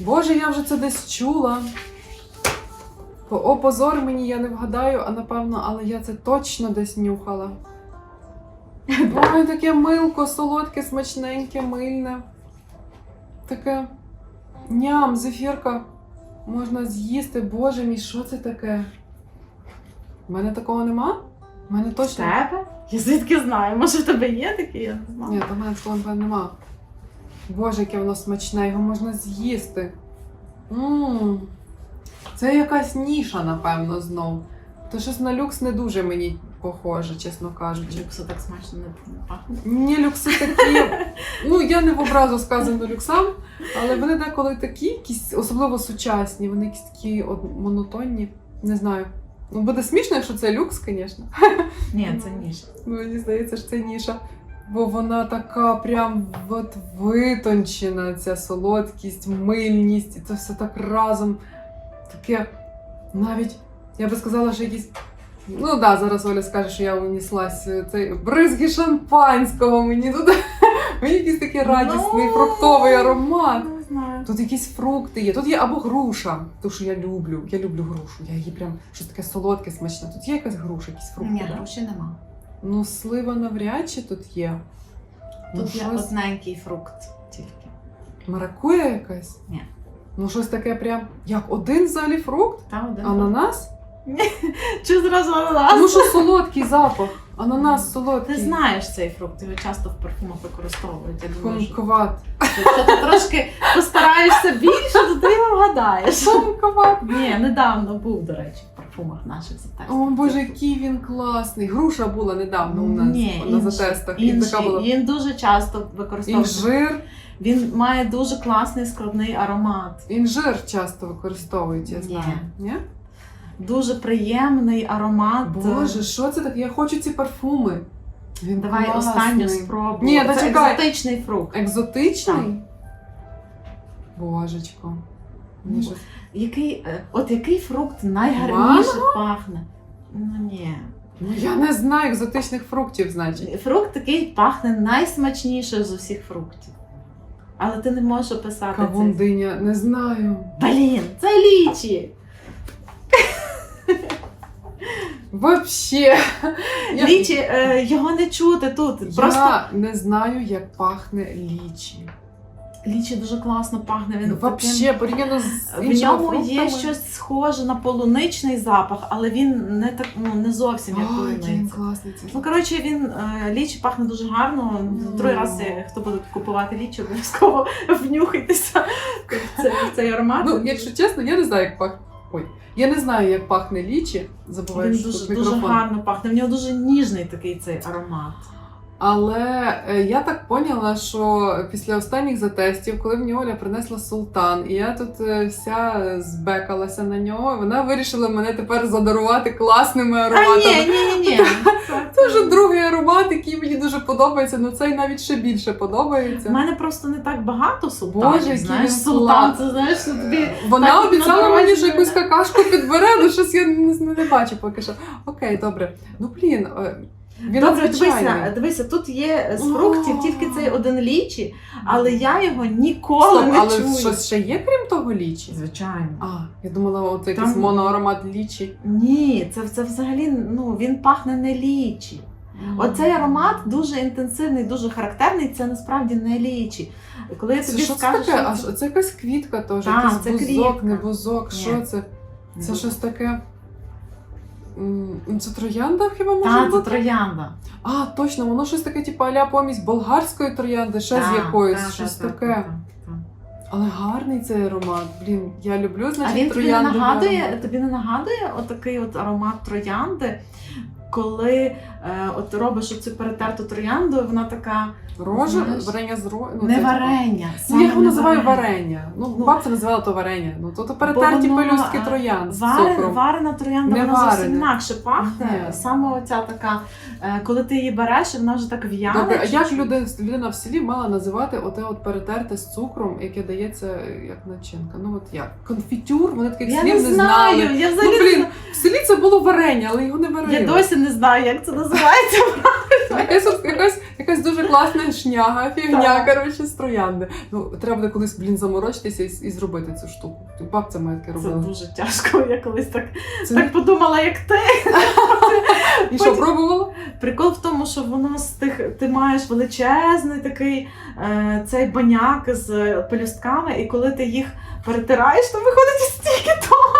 Боже, я вже це десь чула. О, позор мені, я не вгадаю, а напевно, але я це точно десь нюхала. Ой, таке милко, солодке, смачненьке, мильне. Таке ням, зефірка. Можна з'їсти. Боже мій, що це таке? У мене такого нема? У мене точно. тебе? Я звідки знаю? Може в тебе є такі? Я не знаю. Ні, то в мене такого нема. Боже, яке воно смачне, його можна з'їсти. Мм. Це якась ніша, напевно, знов. То щось на люкс не дуже мені похоже, чесно кажучи. Люксу так смачно не не пахне. Мені люкси такі. Ну, я не в образу сказано люксам, але вони деколи такі, якісь, особливо сучасні, вони якісь такі от, монотонні. Не знаю. Ну, буде смішно, якщо це люкс, звісно. Ні, це. Ну, Мені здається, що це ніша. Бо вона така прям от витончена, ця солодкість, мильність, і це все так разом. Таке навіть, я би сказала, що якісь. Ну так, да, зараз Оля скаже, що я уніслась е, цей бризги шампанського. Мені тут мені якийсь такий радісний Ну, фруктовий аромат. Не знаю. Тут якісь фрукти є. Тут є або груша, ту, що я люблю. Я люблю грушу. Я її прям щось таке солодке, смачне. Тут є якась груша, якісь фрукти. Ні, да? гроші нема. Ну, слива навряд чи тут є. Ну, Тут є щось... одненький фрукт тільки. Маракуя якась? Ні. Ну, щось таке прям. Як один взагалі фрукт? Та один. Ананас? Чи зразу ананас? Ну, що солодкий запах. Ананас солодкий. Ти знаєш цей фрукт, його часто в парфумах використовують. Я думаю, що Комкват. якщо ти трошки постараєшся більше, то ти його вгадаєш. Комкват. Ні, недавно був, до речі, парфумах наших затестів. О, боже, який він класний. Груша була недавно у нас Ні, на затестах. Він дуже часто використовується. Інжир. Він має дуже класний складний аромат. Інжир часто використовують, я знаю. Ні? Дуже приємний аромат. Боже, що це таке? Я хочу ці парфуми. Він Давай класний. останню спробу. Ні, Це чекай. екзотичний фрукт. Екзотичний? Божечко. Мені щось- Який, е, от який фрукт найгарніше пахне? Ну ні. Ну я не знаю екзотичних фруктів, значить. Фрукт такий пахне найсмачніше з усіх фруктів. Але ти не можеш описати це. Кавундиня, не знаю. Блін, це лічі! Вообще. Я, Лічі, е, його не чути тут. я Просто не знаю, як пахне лічі. Лічі дуже класно пахне. Він Вообще, порівняно з В іншими ньому є фруктами. щось схоже на полуничний запах, але він не так ну не зовсім як Ой, який він полуниця. класний. цей Ну коротше, він е, лічі пахне дуже гарно. Ну. Другий раз, е, хто буде купувати лічі, обов'язково внюхайтеся в цей, в цей аромат. Ну, якщо чесно, я не знаю, як пахне. Ой, я не знаю, як пахне лічі. Забуваю, він що дуже, дуже мікрофон. гарно пахне. В нього дуже ніжний такий цей аромат. Але е, я так поняла, що після останніх затестів, коли мені Оля принесла султан, і я тут е, вся збекалася на нього, вона вирішила мене тепер задарувати класними А ароматами. ні, ні, ні, ні. Це вже другий аромат, який мені дуже подобається, але цей навіть ще більше У подобається. мене просто не так багато султанів. Боже, знаєш, султан, це знаєш, що тобі Вона так обіцяла мені, що якусь какашку підбере, але щось я не, бачу поки що. Окей, добре. Ну блін, е, він Добре, дивися, дивися, тут є з фруктів тільки цей один лічі, але я його ніколи Стоп, не але чую. щось ще є, крім того лічі? Звичайно. А, я думала, от якийсь Там- моноаромат лічі. Ні, це, це взагалі ну, він пахне не лічі. Оцей аромат дуже інтенсивний, дуже характерний, це насправді не лічі. Коли я Це тобі що це скажу, таке? що А це якась квітка теж, Так, якийсь це бузок, квітка. не бузок, Ні. що це? Це щось таке. Це троянда хіба може Та, це троянда. А, точно, воно щось таке, типу, аля помість болгарської троянди, ще з Та, якоюсь, та, щось та, та, таке. та, та. Але гарний цей аромат. Блін, я люблю, значить, А він тобі не трояндовий нагадує, аромат. тобі не нагадує отакий от аромат троянди, коли е, от робиш оцю перетерту троянду, вона така Рожа, Знаєш, варення з ро... ну, не це, типу, варення. Ну, я його називаю варення. Ну, Ну, бабця називала то варення. Ну, то, то перетерті воно, пелюстки е, троянд з Варена, цукром. варена троянда, Не вона зовсім варене. інакше пахне. Саме оця така, е, коли ти її береш, і вона вже так в'яне. Добре, а як чуть-чуть. люди, людина в селі мала називати оте от перетерте з цукром, яке дається е, як начинка? Ну от як? Конфітюр? Вони таких Я слів не не, знаю, знали. я Ну, блін, в селі це було варення, але його не варили. я досі не знаю, як це називається. якась, якась, якась дуже класна шняга, фігня, коротше, з троянди. Ну, треба буде колись, блін, заморочитися і, і зробити цю штуку. Бабця моя таке Це робила. дуже тяжко. Я колись так, Це так подумала, як ти. І що, пробувала? Прикол в тому, що воно з тих, ти маєш величезний такий е, цей баняк з пелюстками, і коли ти їх перетираєш, то виходить стільки того.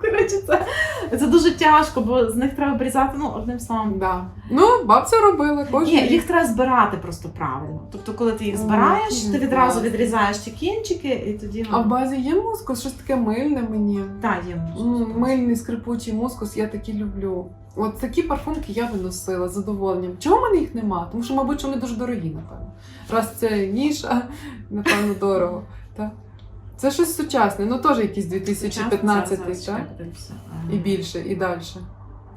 Коротше, це, це дуже тяжко, бо з них треба обрізати, ну, одним словом. Да. Ну, бабця робила кожен Ні, їх треба збирати просто правильно. Тобто, коли ти їх збираєш, ти відразу відрізаєш ті кінчики, і тоді А в базі є мускус, щось таке мильне мені. Та, є М, Мильний скрипучий мускус, я такі люблю. От такі парфумки я виносила з задоволенням. Чого в мене їх нема? Тому що, мабуть, вони дуже дорогі, напевно. Раз це ніша, напевно, дорого. Так. Це щось сучасне, ну теж якийсь 2015, так? І більше, і далі.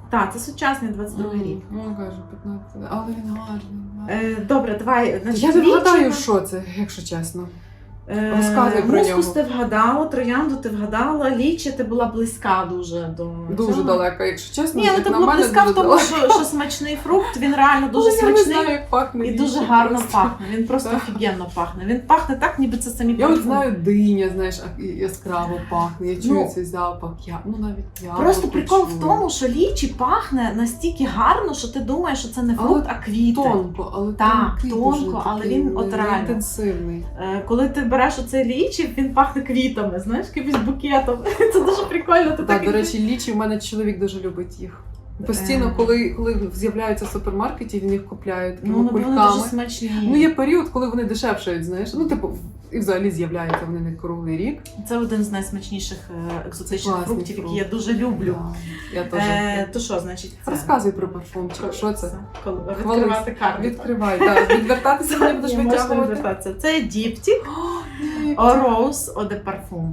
Так, це сучасний 22 рік. Ну, кажу, 15, але він гарний. Е, добре, давай. Значить, Я не вгадаю, що це, якщо чесно. Е, Розказуй про Мускус нього. ти вгадала, троянду ти вгадала, лічі ти була близька дуже до Дуже цього. далеко, якщо чесно. Ні, ну як ти була близька в тому, що, що смачний фрукт, він реально дуже Ну, Я не смачний знаю, як пахне. і лічі дуже гарно просто. пахне. Він просто Так. офігенно пахне. Він пахне так, ніби це самі Я от парфуми. знаю, диня, знаєш, а- і яскраво пахне. Я чую Ну, цей запах. Я, ну навіть я Просто прикол в тому, що лічі пахне настільки гарно, що ти думаєш, що це не Але фрукт, а квіти. тонко, але Так, тонкий тонко, дуже але такий, він от не- реально. інтенсивний. Е, Коли ти береш оцей лічі, він пахне квітами, знаєш, якимось букетом. Це дуже прикольно. Ти Так, так до речі, лічі в мене чоловік дуже любить їх. Постійно, Е. коли, коли з'являються в супермаркеті, він їх купляє такими ну, вони дуже смачні. Ну, є період, коли вони дешевшають, знаєш. Ну, типу, і взагалі з'являються вони не круглий рік. Це один з найсмачніших е, екзотичних Класний фруктів, які я дуже люблю. Да, Я теж. Е, то що, значить, це? Розказуй про парфумчик. Що це? Коли відкривати карту. Відкривай, так. Відвертатися мені будеш витягувати. Це діптік Rose Eau de Parfum.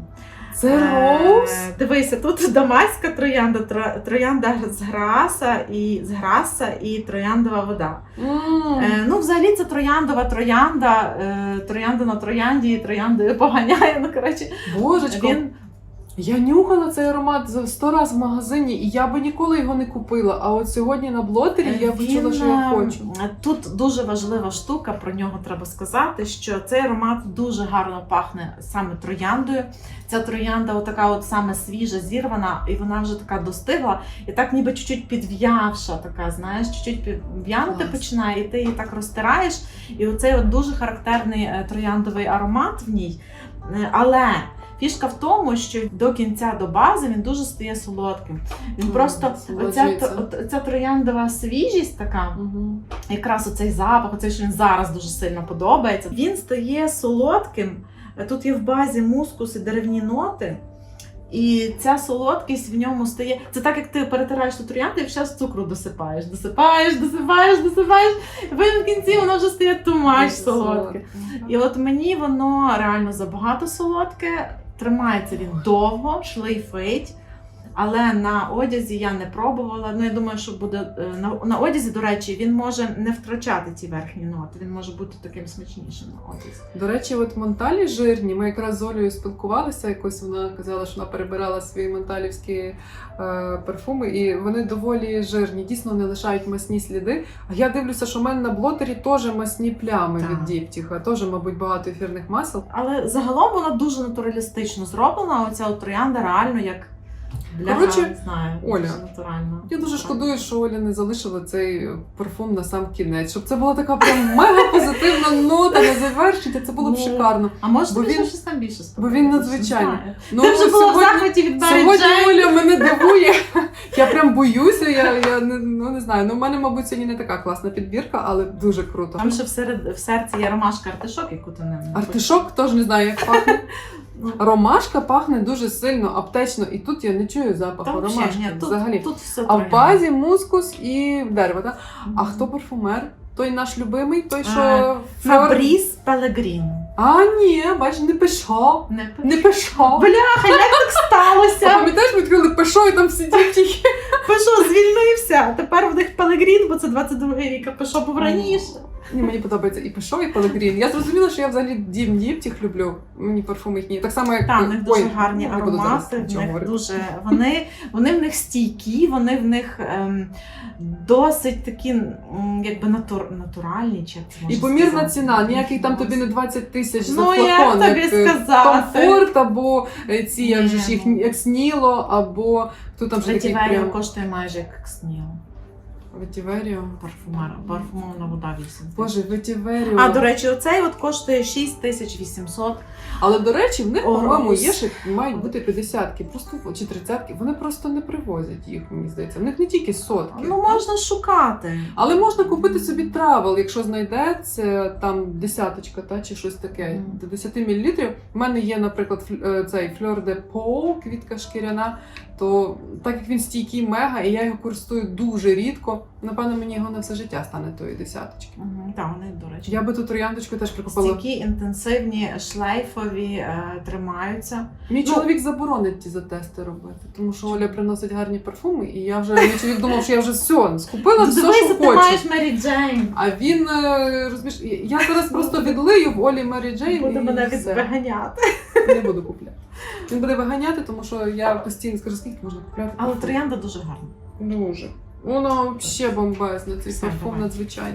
Це Е, роуз? Дивися, тут дамаська троянда, тро- троянда з граса і з граса і трояндова вода. Е, ну, взагалі, це трояндова троянда, е, троянда на троянді, і трояндою поганяє. Ну, коротше, Божечко, він я нюхала цей аромат за сто раз в магазині, і я би ніколи його не купила. А от сьогодні на блотері я почула, що я е, хочу. Тут дуже важлива штука, про нього треба сказати, що цей аромат дуже гарно пахне саме трояндою. Ця троянда, отака от саме свіжа, зірвана, і вона вже така достигла, і так ніби чуть-чуть підв'явша, така, знаєш, чуть-чуть підв'янути починає, і ти її так розтираєш. І оцей от дуже характерний е, трояндовий аромат в ній. Е, Але фішка в тому, що до кінця до бази він дуже стає солодким. Він просто оця, солоджується. от- ця трояндова свіжість така, Мгм. якраз оцей запах, оцей, що він зараз дуже сильно подобається. Він стає солодким. Тут є в базі мускус і деревні ноти. І ця солодкість в ньому стає. Це так, як ти перетираєш ту троянду і зараз цукру досипаєш. Досипаєш, досипаєш, досипаєш. І потім в кінці воно вже стає тумач солодке. І от мені воно реально забагато солодке. Тримається він довго, шлейфить. Але на одязі я не пробувала. Ну я думаю, що буде е, на, на одязі, до речі, він може не втрачати ці верхні ноти. Він може бути таким смачнішим на одязі. До речі, от монталі жирні. Ми якраз з Олею спілкувалися. Якось вона казала, що вона перебирала свої монталівські е, парфуми, і вони доволі жирні. Дійсно не лишають масні сліди. А я дивлюся, що в мене на блотері теж масні плями Так. від діптіха. Теж, мабуть, багато ефірних масел. Але загалом вона дуже натуралістично зроблена. Оця от троянда реально як для Коротше, знаю, Оля, натурально. Я дуже шкодую, що Оля не залишила цей парфум на сам кінець, щоб це була така прям мега позитивна нота на завершення. Це було б Ну, шикарно. А може Бо він- щось там більше бо він Не надзвичайний. Ну, Ти вже була в сьогодні- захваті від Барі Сьогодні Оля мене дивує. Я прям боюся. Я, я не, ну, не знаю. Ну, в мене, мабуть, сьогодні не така класна підбірка, але дуже круто. Там ще в серці є ромашка артишок, яку ти не Артишок теж не знаю, як пахне. Ромашка пахне дуже сильно, аптечно, і тут я не чую запаху Там ромашки ні, тут, взагалі. тут все А в базі мускус і дерево, так? А хто парфумер? Той наш любимий, той, що Е, флор- Фабріс Пелегрін. А, ні, бач, не пишо. Не Не пишо. Бляха, як так А сталося? пам'ятаєш, ми відкрили пишо, і там всі дівчинки. Пешо звільнився, а тепер в них Пелегрін, бо це 22 рік, а Пешо був раніше. Ні, мені подобається і Пешо, і Пелегрін. Я зрозуміла, що я взагалі дім діптіх люблю. Мені парфуми їхні. Так само, як Там в них дуже Ой, гарні не буду зараз аромати, в нічого них говорити. дуже вони, вони в них стійкі, вони в них ем, досить такі м, якби натур, натуральні, чи як це І помірна сказати? ціна, ніякий там тобі не 20 тисяч за Ну, як флакон, тобі е, сказати? комфорт, або е, ці, як же ж їх, Ні, ну. як сніло, або хто там же такий прям коштує майже як сніло. Ветіверіо. Парфумер, парфумована вода 8. Боже, Ветіверіо. А, до речі, оцей от коштує 6800. Але до речі, в них, О, по-моєму, є ще мають бути 50-ки, просто чи 30-ки. Вони просто не привозять їх, мені здається. В них не тільки сотки. Ну, можна шукати. Але можна купити собі травел, якщо знайдеться там десяточка, та чи щось таке до 10 мл. У мене є, наприклад, фл- е, цей Fleur de Peau, квітка шкіряна. То так як він стійкий мега, і я його користую дуже рідко, напевно, мені його на все життя стане тої десяточки. Угу, так, вони, до речі. Я би ту трояндочку теж прикупила. Стійкі, інтенсивні, шлейфові, е, тримаються. Мій Ну- чоловік заборонить ті затести робити, тому що Оля приносить гарні парфуми, і я вже мій чоловік думав, що я вже все скупила все, Дивися, що ти хочу. маєш Мері Джейн. А він е, розумієш, я зараз просто відлию в Олі Мері Джейн Буде і мене все. відганяти. не буду купляти. Він буде виганяти, тому що я постійно скажу, скільки можна купляти. Але троянда дуже гарна. дуже. Воно взагалі бомбезне, цей парфум надзвичайний.